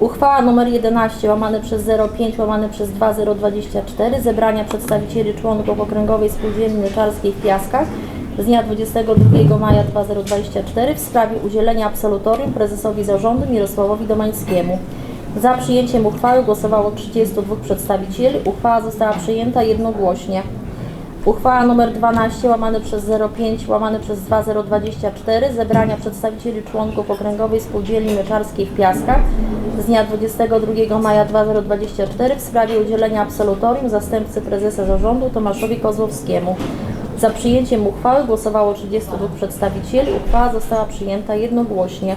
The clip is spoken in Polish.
Uchwała nr 11 łamane przez 05 łamane przez 2024 zebrania przedstawicieli członków Okręgowej Spółdzielni Mleczarskiej w Piaskach z dnia 22 maja 2024 w sprawie udzielenia absolutorium prezesowi zarządu Mirosławowi Domańskiemu. Za przyjęciem uchwały głosowało 32 przedstawicieli. Uchwała została przyjęta jednogłośnie. Uchwała nr 12 łamane przez 05 łamane przez 2024 zebrania przedstawicieli członków Okręgowej Spółdzielni Mleczarskiej w Piaskach z dnia 22 maja 2024 w sprawie udzielenia absolutorium zastępcy prezesa zarządu Tomaszowi Kozłowskiemu. Za przyjęciem uchwały głosowało 32 przedstawicieli. Uchwała została przyjęta jednogłośnie.